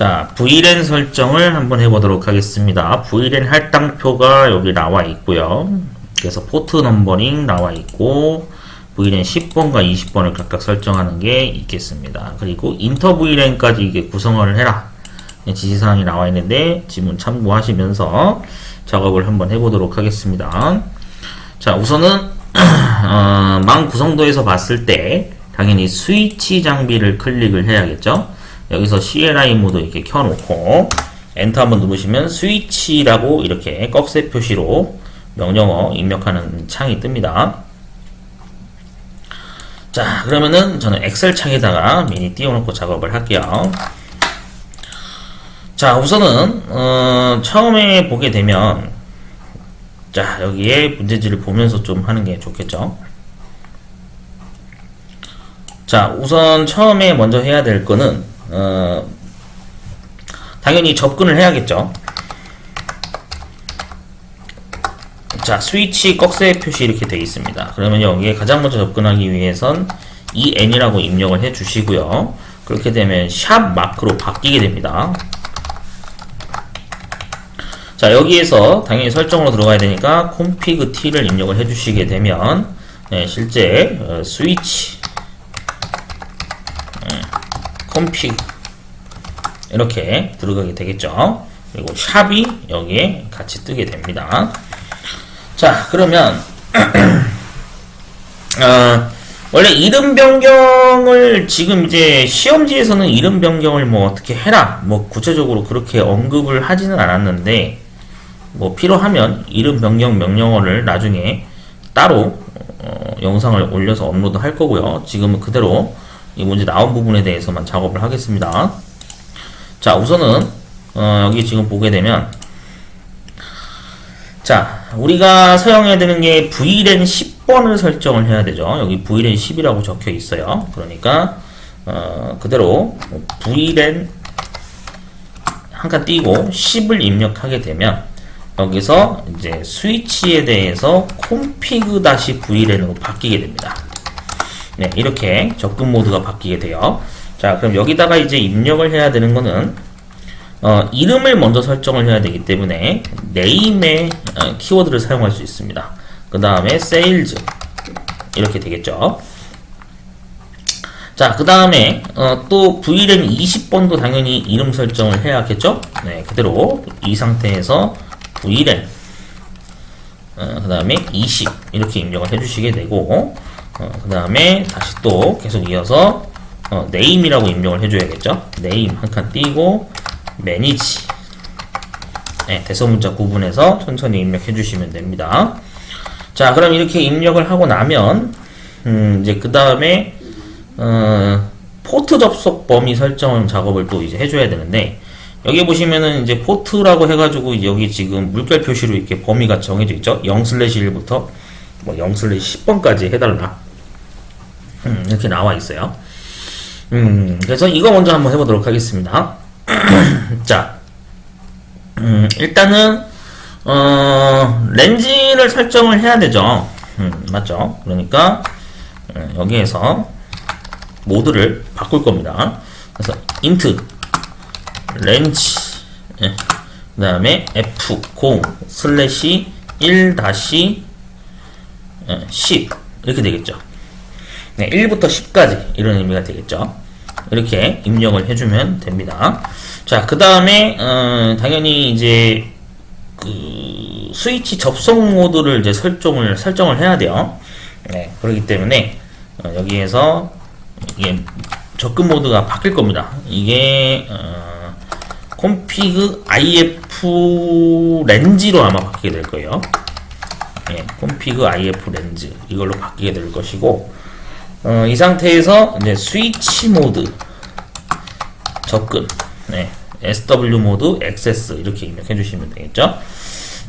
자, VLAN 설정을 한번 해보도록 하겠습니다. VLAN 할당표가 여기 나와 있고요. 그래서 포트 넘버링 나와 있고, VLAN 10번과 20번을 각각 설정하는 게 있겠습니다. 그리고 인터 VLAN까지 이게 구성을 해라. 네, 지시사항이 나와 있는데, 지문 참고하시면서 작업을 한번 해보도록 하겠습니다. 자, 우선은, 어, 망 구성도에서 봤을 때, 당연히 스위치 장비를 클릭을 해야겠죠. 여기서 CLI 모드 이렇게 켜놓고 엔터 한번 누르시면 스위치라고 이렇게 꺽쇠 표시로 명령어 입력하는 창이 뜹니다. 자 그러면은 저는 엑셀 창에다가 미리 띄워놓고 작업을 할게요. 자 우선은 어, 처음에 보게 되면 자 여기에 문제지를 보면서 좀 하는 게 좋겠죠. 자 우선 처음에 먼저 해야 될 거는 어, 당연히 접근을 해야겠죠. 자, 스위치 꺽쇠 표시 이렇게 되어 있습니다. 그러면 여기에 가장 먼저 접근하기 위해선 en이라고 입력을 해 주시고요. 그렇게 되면 샵 마크로 바뀌게 됩니다. 자, 여기에서 당연히 설정으로 들어가야 되니까 config t를 입력을 해 주시게 되면 네, 실제 어, 스위치 컴피 이렇게 들어가게 되겠죠. 그리고 샵이 여기에 같이 뜨게 됩니다. 자, 그러면 어, 원래 이름 변경을 지금 이제 시험지에서는 이름 변경을 뭐 어떻게 해라 뭐 구체적으로 그렇게 언급을 하지는 않았는데 뭐 필요하면 이름 변경 명령어를 나중에 따로 어, 영상을 올려서 업로드 할 거고요. 지금은 그대로 이 문제 나온 부분에 대해서만 작업을 하겠습니다. 자, 우선은 어, 여기 지금 보게 되면 자, 우리가 사용해야 되는 게 VLAN 10번을 설정을 해야 되죠. 여기 VLAN 10이라고 적혀 있어요. 그러니까 어, 그대로 VLAN 한칸 띄고 10을 입력하게 되면 여기서 이제 스위치에 대해서 config-VLAN으로 바뀌게 됩니다. 네, 이렇게 접근 모드가 바뀌게 돼요. 자, 그럼 여기다가 이제 입력을 해야 되는 거는 어, 이름을 먼저 설정을 해야 되기 때문에 name의 어, 키워드를 사용할 수 있습니다. 그 다음에 sales 이렇게 되겠죠. 자, 그 다음에 어, 또 VLAN 20번도 당연히 이름 설정을 해야겠죠. 네, 그대로 이 상태에서 VLAN 어, 그 다음에 20 이렇게 입력을 해주시게 되고 어, 그 다음에 다시 또 계속 이어서 어, name이라고 입력을 해줘야겠죠. name 한 칸 띄고 manage 네, 대소문자 구분해서 천천히 입력해 주시면 됩니다. 자, 그럼 이렇게 입력을 하고 나면 음, 이제 그 다음에 어, 포트 접속 범위 설정 작업을 또 이제 해줘야 되는데 여기 보시면은 이제 포트라고 해가지고 여기 지금 물결 표시로 이렇게 범위가 정해져 있죠. 0/1부터 뭐 0/10번까지 해달라. 음, 이렇게 나와 있어요. 음, 그래서 이거 먼저 한번 해보도록 하겠습니다. 자, 음, 일단은, 어, 렌즈를 설정을 해야 되죠. 음, 맞죠? 그러니까, 음, 여기에서 모드를 바꿀 겁니다. 그래서, int, 렌즈, 예. 그 다음에 f, 0, 슬래시, 1 다시, 10. 이렇게 되겠죠. 네, 1부터 10까지 이런 의미가 되겠죠. 이렇게 입력을 해주면 됩니다. 자, 그 다음에 어, 당연히 이제 그 스위치 접속 모드를 이제 설정을 설정을 해야 돼요. 네, 그렇기 때문에 어, 여기에서 이게 접근 모드가 바뀔 겁니다. 이게 어, config if 렌즈로 아마 바뀌게 될 거예요. 네, config if 렌즈 이걸로 바뀌게 될 것이고 어, 이 상태에서 이제 스위치 모드 접근 네, SW 모드 액세스 이렇게 입력해 주시면 되겠죠.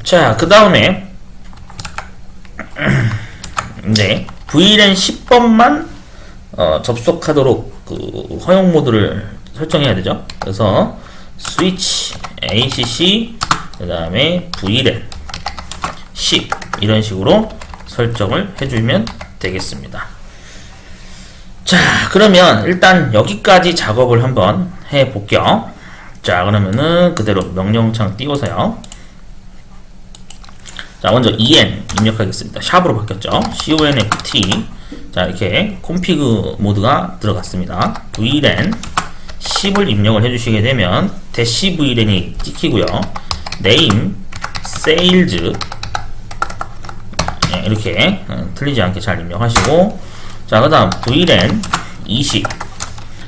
자, 그 다음에 네, VLAN 10번만 어, 접속하도록 그 허용 모드를 설정해야 되죠. 그래서 스위치 ACC 그 다음에 VLAN 10 이런 식으로 설정을 해주면 되겠습니다. 자, 그러면 일단 여기까지 작업을 한번 해 볼게요. 자, 그러면은 그대로 명령창 띄워서요. 자, 먼저 en 입력하겠습니다. 샵으로 바뀌었죠. conft. 자, 이렇게 콤피그 모드가 들어갔습니다. vlen 10을 입력을 해주시게 되면 대시 vlen이 찍히고요. name sales 네, 이렇게 어, 틀리지 않게 잘 입력하시고 자, 그 다음 vlen 20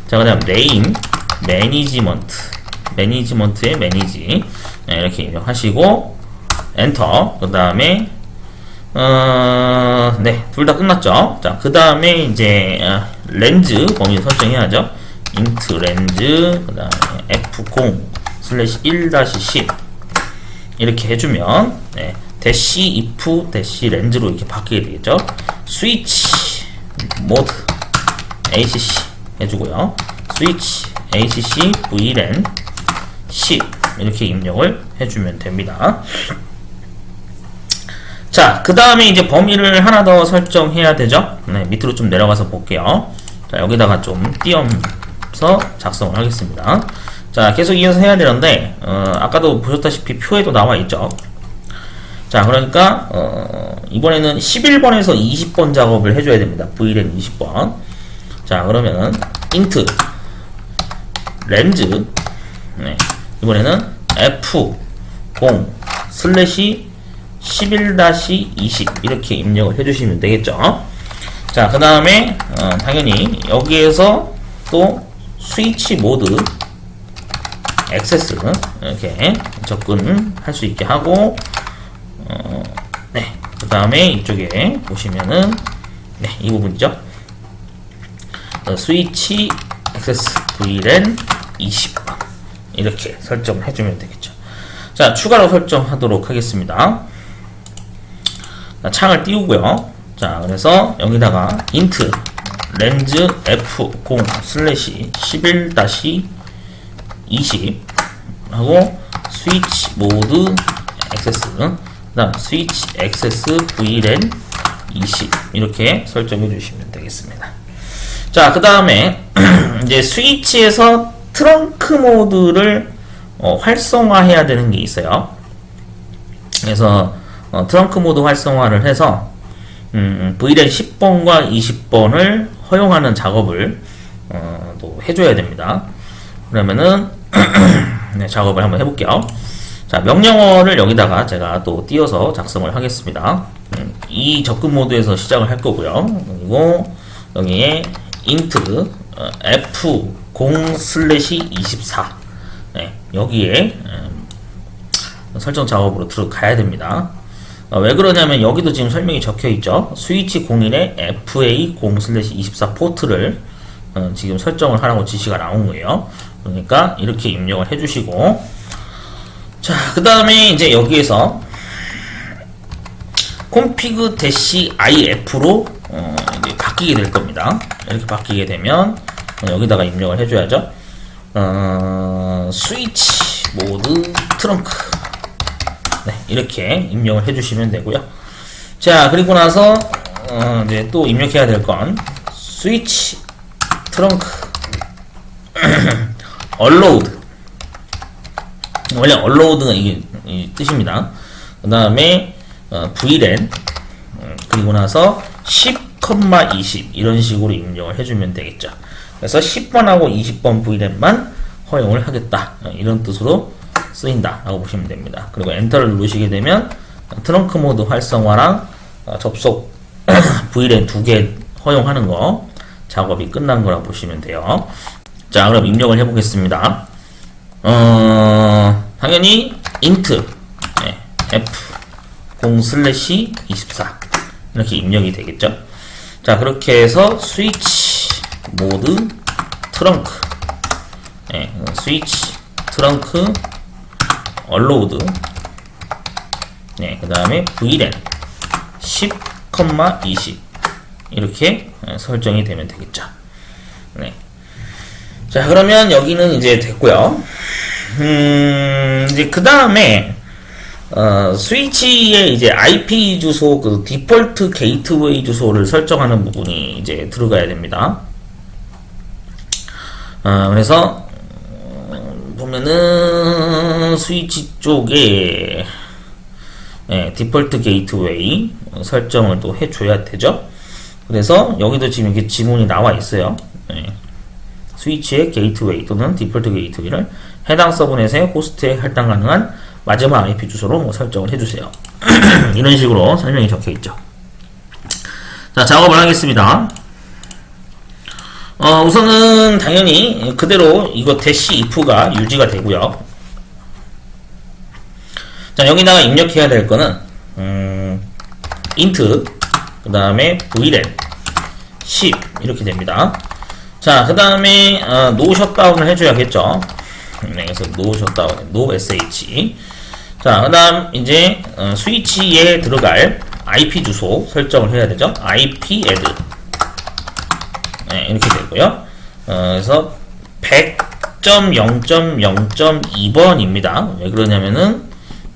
자, 그 다음 name management 매니지먼트의 매니지 네, 이렇게 입력하시고 엔터 그 다음에 어, 네, 둘 다 끝났죠. 자, 그 다음에 이제 어, 렌즈 범위 설정해야죠. int 렌즈 그 다음에 f0 슬래시 1-10 이렇게 해주면 네, 대시 if 대시 렌즈로 이렇게 바뀌게 되겠죠. 스위치 모드 acc 해주고요. 스위치 acc vlen 10 이렇게 입력을 해주면 됩니다. 자, 그 다음에 이제 범위를 하나 더 설정해야 되죠. 네, 밑으로 좀 내려가서 볼게요. 자, 여기다가 좀 띄엄서 작성을 하겠습니다. 자, 계속 이어서 해야 되는데, 어, 아까도 보셨다시피 표에도 나와 있죠. 자, 그러니까, 어, 이번에는 11번에서 20번 작업을 해줘야 됩니다. VLAN 20번. 자, 그러면은, int, 렌즈, 네, 이번에는 F0 슬래시 11-20 이렇게 입력을 해주시면 되겠죠. 자, 그 다음에 어, 당연히 여기에서 또 스위치 모드 액세스 이렇게 접근할 수 있게 하고 어, 네, 그 다음에 이쪽에 보시면은 네, 이 부분이죠. 어, 스위치 액세스 VLAN 20번 이렇게 설정을 해주면 되겠죠. 자, 추가로 설정하도록 하겠습니다. 자, 창을 띄우고요. 자, 그래서 여기다가 int 렌즈 f0 슬래시 11-20 하고 스위치 모드 액세스 그 다음 스위치 액세스 VLAN 20 이렇게 설정해 주시면 되겠습니다. 자, 그 다음에 이제 스위치에서 트렁크 모드를 어, 활성화해야 되는 게 있어요. 그래서 어, 트렁크 모드 활성화를 해서 음, VLAN 10번과 20번을 허용하는 작업을 어, 또 해줘야 됩니다. 그러면은 네, 작업을 한번 해볼게요. 자 명령어를 여기다가 제가 또 띄어서 작성을 하겠습니다. 음, 이 접근 모드에서 시작을 할 거고요. 그리고 여기에 int 어, f0 슬래시 24 네, 여기에 음, 설정 작업으로 들어가야 됩니다. 어, 왜 그러냐면 여기도 지금 설명이 적혀 있죠. 스위치 01에 FA0/24 포트를 어, 지금 설정을 하라고 지시가 나온 거예요. 그러니까 이렇게 입력을 해주시고 자, 그 다음에 이제 여기에서 config if로 어, 바뀌게 될 겁니다. 이렇게 바뀌게 되면 어, 여기다가 입력을 해줘야죠. 어, 스위치 모드 트렁크 네, 이렇게 입력을 해주시면 되고요. 자, 그리고 나서 어, 이제 또 입력해야 될 건 스위치 트렁크 얼로우드 원래 얼로우드가 이게 이 뜻입니다. 그 다음에 어, VLAN 음, 그리고 나서 10,20 이런 식으로 입력을 해주면 되겠죠. 그래서 10번하고 20번 VLAN만 허용을 하겠다 어, 이런 뜻으로 쓰인다 라고 보시면 됩니다. 그리고 엔터를 누르시게 되면 트렁크 모드 활성화랑 어, 접속 VLAN 두 개 허용하는 거 작업이 끝난 거라고 보시면 돼요. 자 그럼 입력을 해보겠습니다. 어, 당연히 int 네, f 0 슬래시 24 이렇게 입력이 되겠죠. 자 그렇게 해서 스위치 모드 트렁크 네, 스위치 트렁크 얼로우드 네, 그 다음에 VLAN 10,20 이렇게 설정이 되면 되겠죠. 네. 자, 그러면 여기는 이제 됐고요. 음, 이제 그 다음에 어, 스위치의 이제 IP 주소 그 디폴트 게이트웨이 주소를 설정하는 부분이 이제 들어가야 됩니다. 어, 그래서 어, 그러면은 스위치 쪽에 네, 디폴트 게이트웨이 설정을 또 해줘야 되죠. 그래서 여기도 지금 이렇게 지문이 나와 있어요. 네. 스위치의 게이트웨이 또는 디폴트 게이트웨이를 해당 서브넷의 호스트에 할당 가능한 마지막 IP 주소로 뭐 설정을 해주세요. 이런 식으로 설명이 적혀 있죠. 자, 작업을 하겠습니다. 어, 우선은 당연히 그대로 이거 대시 if가 유지가 되고요. 자, 여기다가 입력해야 될 거는 음, int 그 다음에 vlen 10 이렇게 됩니다. 자, 그 다음에 어, 노 셧다운을 해줘야겠죠. 네, 그래서 노 셧다운, 노 sh. 자, 그 다음 이제 어, 스위치에 들어갈 IP 주소 설정을 해야 되죠. IP add 네, 이렇게 되고요. 어, 그래서 100.0.0.2번입니다. 왜 그러냐면은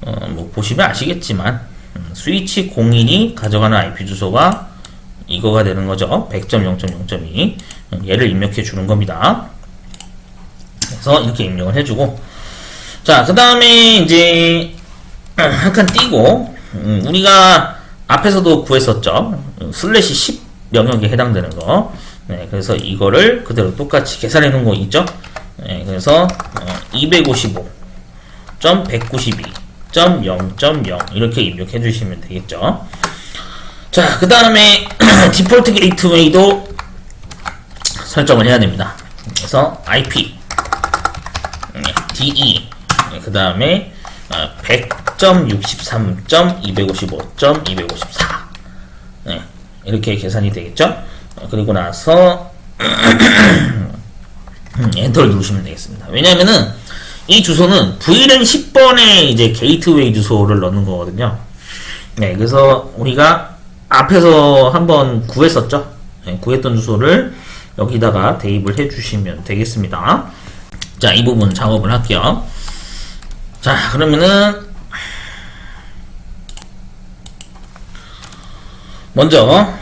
어, 뭐 보시면 아시겠지만 음, 스위치 01이 가져가는 IP 주소가 이거가 되는 거죠. 100.0.0.2 음, 얘를 입력해 주는 겁니다. 그래서 이렇게 입력을 해주고 자, 그 다음에 이제 한 칸 띄고 음, 우리가 앞에서도 구했었죠. 음, 슬래시 10 영역에 해당되는 거. 네, 그래서 이거를 그대로 똑같이 계산해 놓은 거 있죠. 네, 그래서 어, 255.192.0.0 이렇게 입력해 주시면 되겠죠. 자, 그 다음에 디폴트 게이트웨이도 설정을 해야 됩니다. 그래서 IP, 네, DE, 그 다음에 100.63.255.254 네, 이렇게 계산이 되겠죠. 어, 그리고 나서 음, 엔터를 누르시면 되겠습니다. 왜냐하면은 이 주소는 VLAN 10번의 이제 게이트웨이 주소를 넣는 거거든요. 네, 그래서 우리가 앞에서 한번 구했었죠. 네, 구했던 주소를 여기다가 대입을 해주시면 되겠습니다. 자, 이 부분 작업을 할게요. 자, 그러면은 먼저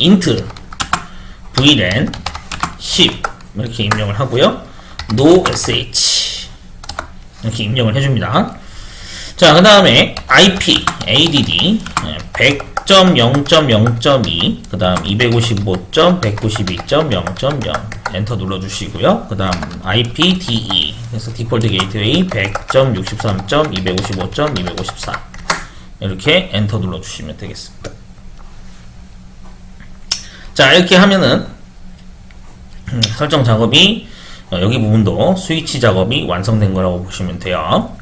int vlen 10 이렇게 입력을 하고요. no sh 이렇게 입력을 해줍니다. 자, 그 다음에 IP add 100.0.0.2 그 다음 255.192.0.0 엔터 눌러주시고요. 그 다음 IP DE 그래서 디폴트 게이트웨이 100.63.255.254 이렇게 엔터 눌러주시면 되겠습니다. 자 이렇게 하면은 음, 설정 작업이 어, 여기 부분도 스위치 작업이 완성된 거라고 보시면 돼요.